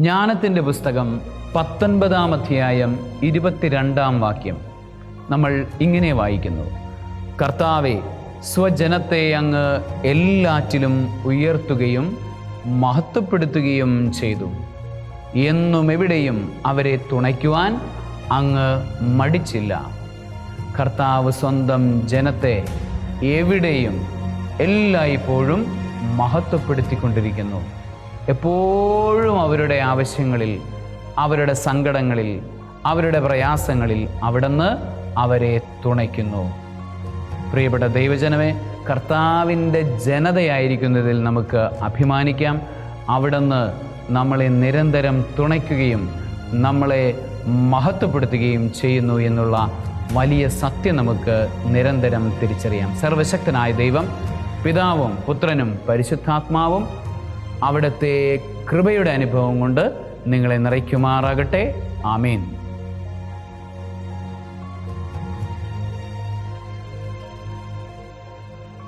ജ്ഞാനത്തിന്റെ പുസ്തകം പത്തൊൻപതാം അധ്യായം ഇരുപത്തിരണ്ടാം വാക്യം. നമ്മൾ ഇങ്ങനെ വായിക്കുന്നു. കർത്താവെ സ്വജനത്തെ അങ്ങ് എല്ലാറ്റിലും ഉയർത്തുകയും മഹത്വപ്പെടുത്തുകയും ചെയ്തു. എന്നും എവിടെയും അവരെ തുണയ്ക്കുവാൻ അങ്ങ് മടിച്ചില്ല. കർത്താവ് സ്വന്തം ജനത്തെ എവിടെയും എല്ലായ്പ്പോഴും മഹത്വപ്പെടുത്തിക്കൊണ്ടിരിക്കുന്നു. എപ്പോഴും അവരുടെ ആവശ്യങ്ങളിൽ അവരുടെ സങ്കടങ്ങളിൽ അവരുടെ പ്രയാസങ്ങളിൽ അവിടുന്ന് അവരെ തുണയ്ക്കുന്നു. പ്രിയപ്പെട്ട ദൈവജനമേ കർത്താവിന്റെ ജനതയായിരിക്കുന്നതിൽ നമുക്ക് അഭിമാനിക്കാം. അവിടുന്ന് നമ്മളെ നിരന്തരം തുണയ്ക്കുകയും നമ്മളെ മഹത്വപ്പെടുത്തുകയും ചെയ്യുന്നു എന്നുള്ള വലിയ സത്യം നമുക്ക് നിരന്തരം തിരിച്ചറിയാം. സർവശക്തനായ ദൈവം പിതാവും പുത്രനും പരിശുദ്ധാത്മാവും അവിടുത്തെ കൃപയുടെ അനുഭവം കൊണ്ട് നിങ്ങളെ നിറയ്ക്കുമാറാകട്ടെ. ആമേൻ.